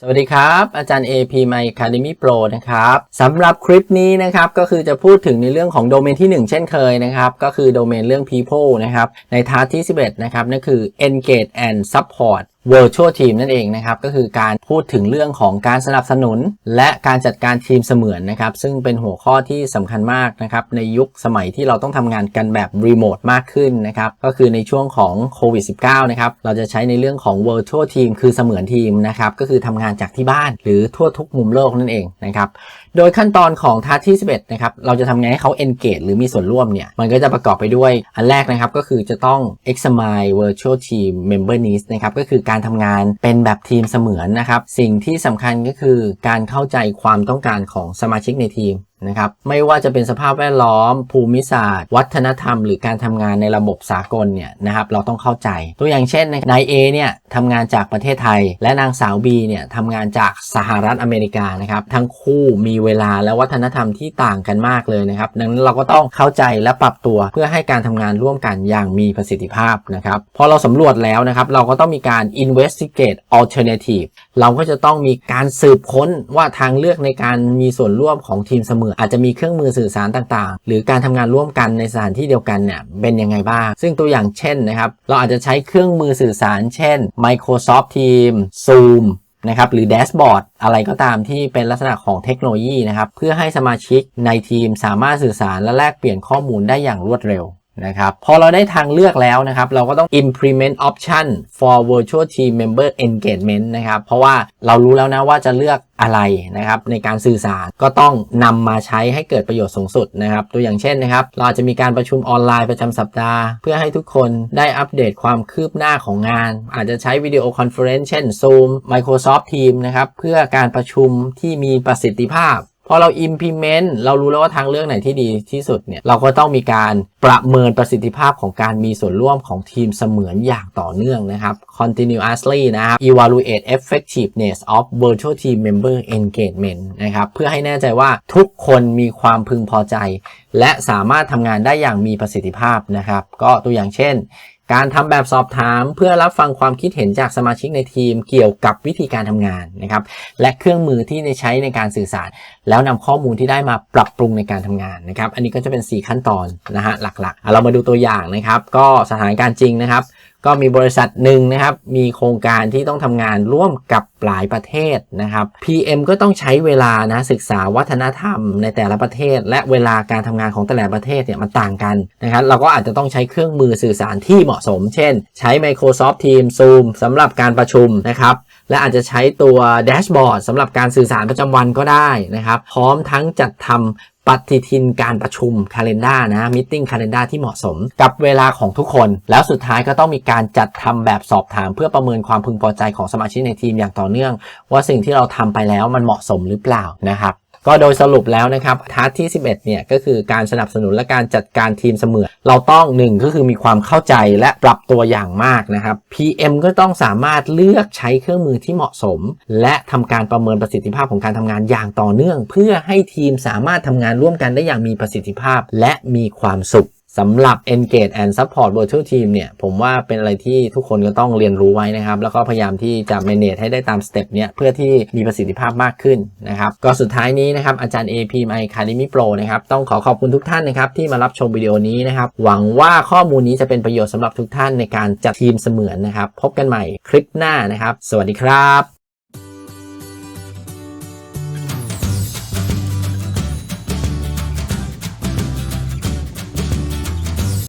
สวัสดีครับ อาจารย์ AP My Academy Pro นะครับสำหรับคลิปนี้นะครับก็คือจะพูดถึงในเรื่องของโดเมนที่ 1 เช่นเคยนะครับก็คือโดเมนเรื่อง people นะครับในทาร์ที่ 11 นะครับนั่นคือ engage and support virtual team นั่นเองนะครับก็คือการพูดถึงเรื่องของการสนับสนุน และการจัดการทีมเสมือนนะครับซึ่งเป็นหัวข้อที่สำคัญมากนะครับในยุคสมัยที่เราต้องทำงานกันแบบรีโมทมากขึ้นนะครับก็คือในช่วงของโควิด -19 นะครับเราจะใช้ในเรื่องของ virtual team คือเสมือนทีมนะครับก็คือทำงานจากที่บ้านหรือทั่วทุกมุมโลกนั่นเองนะครับโดยขั้นตอนของทัสที่ 11นะครับเราจะทำไงให้เขา engage หรือมีส่วนร่วมเนี่ยมันก็จะประกอบไปด้วยอันแรกนะครับก็คือจะต้อง examine virtual team member needs นะครับก็คือการทำงานเป็นแบบทีมเสมือนนะครับ สิ่งที่สำคัญก็คือการเข้าใจความต้องการของสมาชิกในทีม นะครับไม่ว่าจะเป็นสภาพแวดล้อม ภูมิศาสตร์ วัฒนธรรม หรือการทำงานในระบบสากลเนี่ยนะครับเราต้องเข้าใจ ตัวอย่างเช่นนาย A เนี่ยทำงานจากประเทศไทย และนางสาว B เนี่ยทำงานจากสหรัฐอเมริกานะครับทั้งคู่มีเวลาและวัฒนธรรมที่ต่างกันมากเลยนะครับดังนั้นเราก็ต้องเข้าใจและปรับตัวเพื่อให้การทำงานร่วมกันอย่างมีประสิทธิภาพนะครับพอเราสำรวจแล้วนะครับเราก็ต้องมีการ investigate alternative เราก็จะต้องมีการสืบค้นว่าทางเลือกในการมีส่วนร่วมของทีมเสมออาจจะมีเครื่องมือสื่อสารต่างๆ หรือการทำงานร่วมกันในสถานที่เดียวกันเนี่ยเป็นยังไงบ้าง ซึ่งตัวอย่างเช่นนะครับเราอาจจะใช้เครื่องมือสื่อสาร เช่น Microsoft Teams Zoom นะครับหรือแดชบอร์ดอะไรก็ตามที่เป็นลักษณะของเทคโนโลยีนะครับเพื่อให้สมาชิกในทีมสามารถสื่อสารและแลกเปลี่ยนข้อมูลได้อย่างรวดเร็ว นะครับพอเราได้ทางเลือกแล้วนะครับ เราก็ต้อง implement option for virtual team member engagement นะครับเพราะว่าเรารู้แล้วนะว่าจะเลือกอะไรนะครับในการสื่อสารก็ต้องนำมาใช้ให้เกิดประโยชน์สูงสุดนะครับ ตัวอย่างเช่นนะครับ เราจจะมีการประชุมออนไลน์ประจำสัปดาห์ เพื่อให้ทุกคนได้อัปเดตความคืบหน้าของงาน อาจจะใช้วิดีโอคอนเฟอเรนซ์เช่น Zoom Microsoft Teams นะครับเพื่อการประชุมที่มีประสิทธิภาพพอเรา implement เรารู้แล้วว่าทางเลือกไหนที่ดีที่สุดเนี่ย เราก็ต้องมีการประเมินประสิทธิภาพของการมีส่วนร่วมของทีมเสมือนอย่างต่อเนื่องนะครับ continuously นะครับ evaluate effectiveness of virtual team member engagement นะครับ เพื่อให้แน่ใจว่าทุกคนมีความพึงพอใจ และสามารถทำงานได้อย่างมีประสิทธิภาพนะครับ ก็ตัวอย่างเช่น การทำแบบสอบถามเพื่อรับฟังความคิดเห็นจากสมาชิกในทีมเกี่ยวกับวิธีการทำงานนะครับ และเครื่องมือที่ใช้ในการสื่อสาร แล้วนำข้อมูลที่ได้มาปรับปรุงในการทำงานนะครับ อันนี้ก็จะเป็น 4 ขั้นตอนนะฮะหลักๆ เรามาดูตัวอย่างนะครับ ก็สถานการณ์จริงนะครับ ก็มีบริษัทหนึ่งนะครับ มีโครงการที่ต้องทำงานร่วมกับหลายประเทศนะครับ PM ก็ต้องใช้เวลานะศึกษาวัฒนธรรมในแต่ละประเทศ และเวลาการทำงานของแต่ละประเทศเนี่ยมันต่างกันนะครับ เราก็อาจจะต้องใช้เครื่องมือสื่อสารที่เหมาะสม เช่น ใช้ Microsoft Teams Zoom สำหรับการประชุมนะครับ และอาจจะใช้ตัวแดชบอร์ดสำหรับการสื่อสารประจำวันก็ได้นะครับ พร้อมทั้งจัดทำปฏิทินการประชุมคาล endar นะมิ팅คาล endar ที่เหมาะสมกับเวลาของทุกคน แล้วสุดท้ายก็ต้องมีการจัดทำแบบสอบถาม เพื่อประเมินความพึงพอใจของสมาชิกในทีมอย่างต่อเนื่อง ว่าสิ่งที่เราทำไปแล้วมันเหมาะสมหรือเปล่านะครับ ก็โดยสรุปแล้วนะครับทัสที่ 11 เนี่ยก็คือการสนับสนุนและการจัดการทีมเสมือนเราต้อง1ก็คือมีความเข้าใจและปรับตัวอย่างมากนะครับ PM ก็ต้องสามารถเลือกใช้เครื่องมือที่เหมาะสม และทำการประเมินประสิทธิภาพของการทำงานอย่างต่อเนื่อง เพื่อให้ทีมสามารถทำงานร่วมกันได้อย่างมีประสิทธิภาพและมีความสุข สำหรับ engage and support virtual team เนี่ย ผมว่าเป็นอะไรที่ทุกคนก็ต้องเรียนรู้ไว้นะครับ แล้วก็พยายามที่จะ manage ให้ได้ตามสเต็ปเนี้ยเพื่อที่มีประสิทธิภาพมากขึ้นนะครับ ก็สุดท้ายนี้นะครับ อาจารย์ AP My Academy Pro นะครับ ต้องขอขอบคุณทุกท่านนะครับที่มารับชมวิดีโอนี้นะครับ หวังว่าข้อมูลนี้จะเป็นประโยชน์สำหรับทุกท่านในการจัดทีมเสมือนนะครับ พบกันใหม่คลิปหน้านะครับ สวัสดีครับ